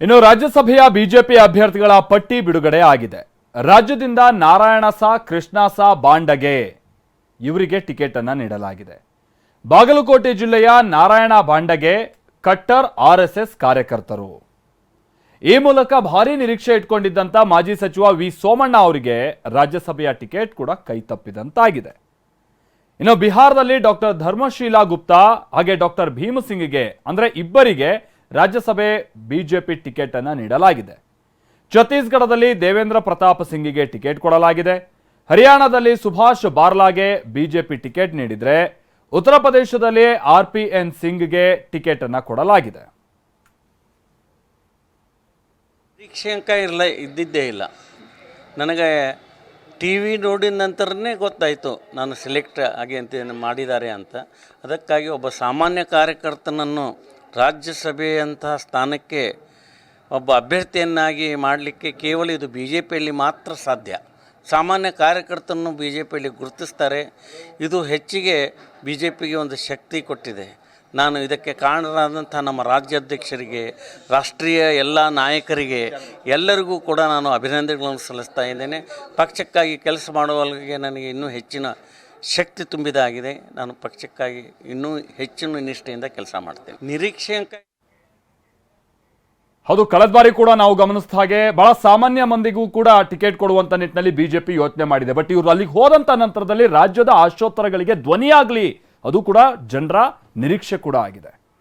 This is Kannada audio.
ಇನ್ನು ರಾಜ್ಯಸಭೆಯ ಬಿಜೆಪಿ ಅಭ್ಯರ್ಥಿಗಳ ಪಟ್ಟಿ ಬಿಡುಗಡೆ ಆಗಿದೆ. ರಾಜ್ಯದಿಂದ ನಾರಾಯಣ ಸಾ ಕೃಷ್ಣ ಸಾ ಬಾಂಡಗೆ ಇವರಿಗೆ ಟಿಕೆಟ್ ಅನ್ನ ನೀಡಲಾಗಿದೆ. ಬಾಗಲಕೋಟೆ ಜಿಲ್ಲೆಯ ನಾರಾಯಣ ಬಾಂಡಗೆ ಕಟ್ಟರ್ ಆರ್ ಎಸ್ ಎಸ್ ಕಾರ್ಯಕರ್ತರು. ಈ ಮೂಲಕ ಭಾರಿ ನಿರೀಕ್ಷೆ ಇಟ್ಕೊಂಡಿದ್ದಂತ ಮಾಜಿ ಸಚಿವ ವಿ ಸೋಮಣ್ಣ ಅವರಿಗೆ ರಾಜ್ಯಸಭೆಯ ಟಿಕೆಟ್ ಕೂಡ ಕೈತಪ್ಪಿದಂತಾಗಿದೆ ಇನ್ನು ಬಿಹಾರದಲ್ಲಿ ಡಾಕ್ಟರ್ ಧರ್ಮಶೀಲಾ ಗುಪ್ತಾ ಹಾಗೆ ಡಾಕ್ಟರ್ ಭೀಮಸಿಂಗ್ಗೆ, ಅಂದ್ರೆ ಇಬ್ಬರಿಗೆ ರಾಜ್ಯಸಭೆ ಬಿಜೆಪಿ ಟಿಕೆಟ್ ಅನ್ನು ನೀಡಲಾಗಿದೆ. ಛತ್ತೀಸ್ಗಢದಲ್ಲಿ ದೇವೇಂದ್ರ ಪ್ರತಾಪ್ ಸಿಂಗಿಗೆ ಟಿಕೆಟ್ ಕೊಡಲಾಗಿದೆ. ಹರಿಯಾಣದಲ್ಲಿ ಸುಭಾಷ್ ಬಾರ್ಲಾಗೆ ಬಿಜೆಪಿ ಟಿಕೆಟ್ ನೀಡಿದ್ರೆ ಉತ್ತರ ಪ್ರದೇಶದಲ್ಲಿ ಆರ್ ಪಿ ಎನ್ ಸಿಂಗ್ಗೆ ಟಿಕೆಟ್ ಅನ್ನು ಕೊಡಲಾಗಿದೆ. ನಿರೀಕ್ಷಾಂಕ ಇರಲ, ಇದ್ದಿದ್ದೇ ಇಲ್ಲ. ನನಗೆ ಟಿ ವಿ ನೋಡಿದ ನಂತರನೇ ಗೊತ್ತಾಯಿತು ನಾನು ಸೆಲೆಕ್ಟ್ ಆಗಿ ಅಂತ ಮಾಡಿದ್ದಾರೆ ಅಂತ. ಅದಕ್ಕಾಗಿ ಒಬ್ಬ ಸಾಮಾನ್ಯ ಕಾರ್ಯಕರ್ತನನ್ನು ರಾಜ್ಯಸಭೆಯಂತಹ ಸ್ಥಾನಕ್ಕೆ ಒಬ್ಬ ಅಭ್ಯರ್ಥಿಯನ್ನಾಗಿ ಮಾಡಲಿಕ್ಕೆ ಕೇವಲ ಇದು ಬಿ ಜೆ ಪಿಯಲ್ಲಿ ಮಾತ್ರ ಸಾಧ್ಯ. ಸಾಮಾನ್ಯ ಕಾರ್ಯಕರ್ತನನ್ನು ಬಿ ಜೆ ಪಿಯಲ್ಲಿ ಗುರುತಿಸ್ತಾರೆ. ಇದು ಹೆಚ್ಚಿಗೆ ಬಿ ಜೆ ಪಿಗೆ ಒಂದು ಶಕ್ತಿ ಕೊಟ್ಟಿದೆ. ನಾನು ಇದಕ್ಕೆ ಕಾರಣರಾದಂಥ ನಮ್ಮ ರಾಜ್ಯಾಧ್ಯಕ್ಷರಿಗೆ, ರಾಷ್ಟ್ರೀಯ ಎಲ್ಲ ನಾಯಕರಿಗೆ ಎಲ್ಲರಿಗೂ ಕೂಡ ನಾನು ಅಭಿನಂದನೆಗಳನ್ನು ಸಲ್ಲಿಸ್ತಾ ಇದ್ದೇನೆ. ಪಕ್ಷಕ್ಕಾಗಿ ಕೆಲಸ ಮಾಡುವಲ್ಲಿಗೆ ನನಗೆ ಇನ್ನೂ ಹೆಚ್ಚಿನ ಶಕ್ತಿ ತುಂಬಿದಾಗಿದೆ. ನಾನು ಪಕ್ಷಕ್ಕಾಗಿ ಇನ್ನೂ ಹೆಚ್ಚಿನ ನಿಷ್ಠೆಯಿಂದ ಕೆಲಸ ಮಾಡ್ತೇನೆ. ನಿರೀಕ್ಷೆ ಹೌದು, ಕಳೆದ ಬಾರಿ ಕೂಡ ನಾವು ಗಮನಿಸಿದ ಹಾಗೆ ಬಹಳ ಸಾಮಾನ್ಯ ಮಂದಿಗೂ ಕೂಡ ಟಿಕೆಟ್ ಕೊಡುವಂತ ನಿಟ್ಟಿನಲ್ಲಿ ಬಿಜೆಪಿ ಯೋಚನೆ ಮಾಡಿದೆ. ಬಟ್ ಇವರು ಅಲ್ಲಿಗೆ ಹೋದಂತ ನಂತರದಲ್ಲಿ ರಾಜ್ಯದ ಆಶೋತ್ತರಗಳಿಗೆ ಧ್ವನಿಯಾಗ್ಲಿ, ಅದು ಕೂಡ ಜನರ ನಿರೀಕ್ಷೆ ಕೂಡ ಆಗಿದೆ.